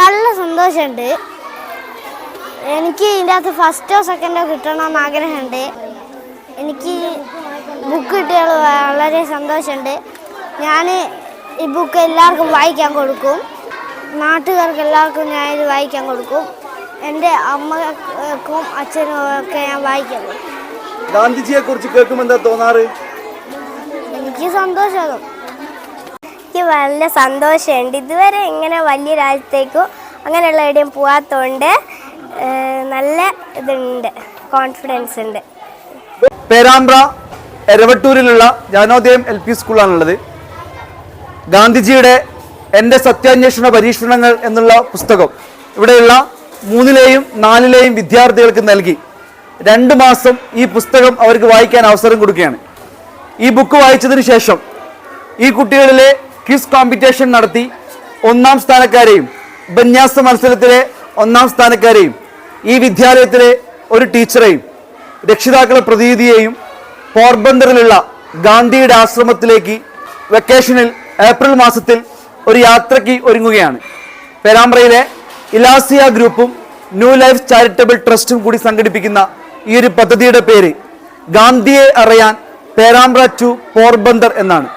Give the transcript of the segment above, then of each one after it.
നല്ല സന്തോഷമുണ്ട്. എനിക്ക് ഇതിന്റെ അകത്ത് ഫസ്റ്റോ സെക്കൻഡോ കിട്ടണമെന്ന് ആഗ്രഹമുണ്ട്. എനിക്ക് ബുക്ക് കിട്ടിയാൽ വളരെ സന്തോഷമുണ്ട്. ഞാൻ ഈ ബുക്ക് എല്ലാവർക്കും വായിക്കാൻ കൊടുക്കും. നാട്ടുകാർക്ക് എല്ലാവർക്കും ഞാൻ ഇത് വായിക്കാൻ കൊടുക്കും. എന്റെ അമ്മക്കും അച്ഛനും ഒക്കെ ഞാൻ വായിക്കാൻ കൊടുക്കും. ഗാന്ധിജിയെ കുറിച്ച് കേൾക്കുമെന്താ തോന്നാറ്? എനിക്ക് സന്തോഷമാകും എനിക്ക് നല്ല സന്തോഷമുണ്ട്. ഇതുവരെ ഇങ്ങനെ വലിയ രാജ്യത്തേക്കോ അങ്ങനെയുള്ള എവിടെയും പോവാത്തോണ്ട് നല്ല ഇതുണ്ട് കോൺഫിഡൻസ് ഉണ്ട്. പേരാമ്പ്ര എരവട്ടൂരിലുള്ള ജ്ഞാനോദയം എൽ പി സ്കൂളാണുള്ളത് ഗാന്ധിജിയുടെ എന്റെ സത്യാന്വേഷണ പരീക്ഷണങ്ങൾ എന്നുള്ള പുസ്തകം ഇവിടെയുള്ള മൂന്നിലെയും നാലിലെയും വിദ്യാർത്ഥികൾക്ക് നൽകി. രണ്ട് മാസം ഈ പുസ്തകം അവർക്ക് വായിക്കാൻ അവസരം കൊടുക്കുകയാണ്. ഈ ബുക്ക് വായിച്ചതിന് ശേഷം ഈ കുട്ടികളിലെ ക്വിസ് കോമ്പറ്റീഷൻ നടത്തി ഒന്നാം സ്ഥാനക്കാരെയും ഉപന്യാസ മത്സരത്തിലെ ഒന്നാം സ്ഥാനക്കാരെയും ഈ വിദ്യാലയത്തിലെ ഒരു ടീച്ചറെയും രക്ഷിതാക്കളെ പ്രതിനിധിയെയും പോർബന്ദറിലുള്ള ഗാന്ധിയുടെ ആശ്രമത്തിലേക്ക് വെക്കേഷനിൽ ഏപ്രിൽ മാസത്തിൽ ഒരു യാത്രയ്ക്ക് ഒരുങ്ങുകയാണ്. പേരാമ്പ്രയിലെ ഇലാസിയ ഗ്രൂപ്പും ന്യൂ ലൈഫ് ചാരിറ്റബിൾ ട്രസ്റ്റും കൂടി സംഘടിപ്പിക്കുന്ന ഈ ഒരു പദ്ധതിയുടെ പേര് ഗാന്ധിയെ അറിയാൻ പേരാമ്പ്ര ടു പോർബന്ദർ എന്നാണ്.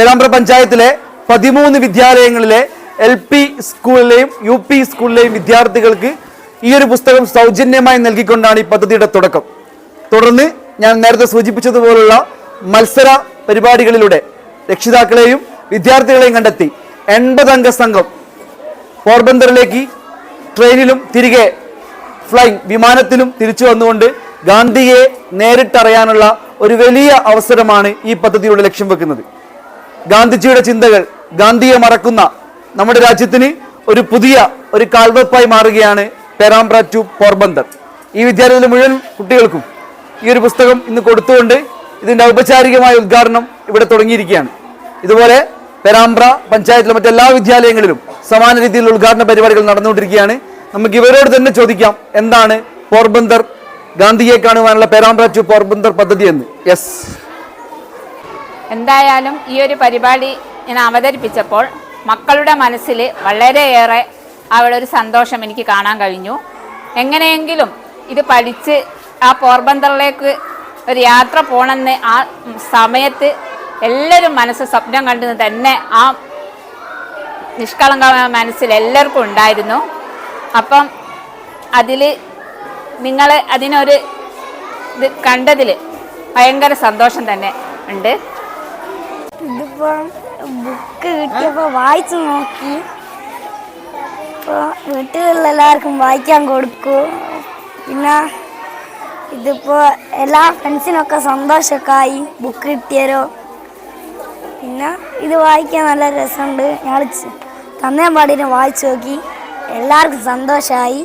പേരാമ്പ്ര പഞ്ചായത്തിലെ പതിമൂന്ന് വിദ്യാലയങ്ങളിലെ എൽ പി സ്കൂളിലെയും യു പി സ്കൂളിലെയും വിദ്യാർത്ഥികൾക്ക് ഈ ഒരു പുസ്തകം സൗജന്യമായി നൽകിക്കൊണ്ടാണ് ഈ പദ്ധതിയുടെ തുടക്കം. തുടർന്ന് ഞാൻ നേരത്തെ സൂചിപ്പിച്ചതുപോലുള്ള മത്സര പരിപാടികളിലൂടെ രക്ഷിതാക്കളെയും വിദ്യാർത്ഥികളെയും കണ്ടെത്തി എൺപതംഗ സംഘം പോർബന്ദറിലേക്ക് ട്രെയിനിലും തിരികെ ഫ്ലൈങ് വിമാനത്തിലും തിരിച്ചു വന്നുകൊണ്ട് ഗാന്ധിയെ നേരിട്ടറിയാനുള്ള ഒരു വലിയ അവസരമാണ് ഈ പദ്ധതിയുടെ ലക്ഷ്യം വെക്കുന്നത്. ഗാന്ധിജിയുടെ ചിന്തകൾ ഗാന്ധിയെ മറക്കുന്ന നമ്മുടെ രാജ്യത്തിന് ഒരു പുതിയ ഒരു കാൽവെപ്പായി മാറുകയാണ് പേരാമ്പ്ര ടു പോർബന്തർ ഈ വിദ്യാലയത്തിലെ മുഴുവൻ കുട്ടികൾക്കും ഈ ഒരു പുസ്തകം ഇന്ന് കൊടുത്തുകൊണ്ട് ഇതിന്റെ ഔപചാരികമായ ഉദ്ഘാടനം ഇവിടെ തുടങ്ങിയിരിക്കുകയാണ്. ഇതുപോലെ പേരാമ്പ്ര പഞ്ചായത്തിലെ മറ്റെല്ലാ വിദ്യാലയങ്ങളിലും സമാന രീതിയിലുള്ള ഉദ്ഘാടന പരിപാടികൾ നടന്നുകൊണ്ടിരിക്കുകയാണ്. നമുക്ക് ഇവരോട് തന്നെ ചോദിക്കാം എന്താണ് പോർബന്തർ ഗാന്ധിയെ കാണുവാനുള്ള പേരാമ്പ്ര ടു പോർബന്തർ പദ്ധതി എന്ന്. യെസ്. എന്തായാലും ഈ ഒരു പരിപാടി ഞാൻ അവതരിപ്പിച്ചപ്പോൾ മക്കളുടെ മനസ്സിൽ വളരെയേറെ അവിടെ ഒരു സന്തോഷം എനിക്ക് കാണാൻ കഴിഞ്ഞു. എങ്ങനെയെങ്കിലും ഇത് പഠിച്ച് ആ പോർബന്തറിലേക്ക് ഒരു യാത്ര പോകണമെന്ന് ആ സമയത്ത് എല്ലാവരും മനസ്സ് സ്വപ്നം കണ്ടെന്ന് തന്നെ ആ നിഷ്കളങ്ക മനസ്സിൽ എല്ലാവർക്കും ഉണ്ടായിരുന്നു. അപ്പം അതിൽ നിങ്ങൾ അതിനൊരു ഇത് കണ്ടതിൽ ഭയങ്കര സന്തോഷം തന്നെ ഉണ്ട്. ഇതിപ്പം ബുക്ക് കിട്ടിയപ്പോൾ വായിച്ചു നോക്കി. ഇപ്പോൾ വീട്ടിലുള്ള എല്ലാവർക്കും വായിക്കാൻ കൊടുക്കൂ. പിന്നെ ഇതിപ്പോൾ എല്ലാ ഫ്രണ്ട്സിനൊക്കെ സന്തോഷമൊക്കെ ആയി ബുക്ക് കിട്ടിയാലോ പിന്നെ ഇത് വായിക്കാൻ നല്ല രസമുണ്ട്. ഞങ്ങൾ തന്നേ പാടിനെ വായിച്ചു നോക്കി. എല്ലാവർക്കും സന്തോഷമായി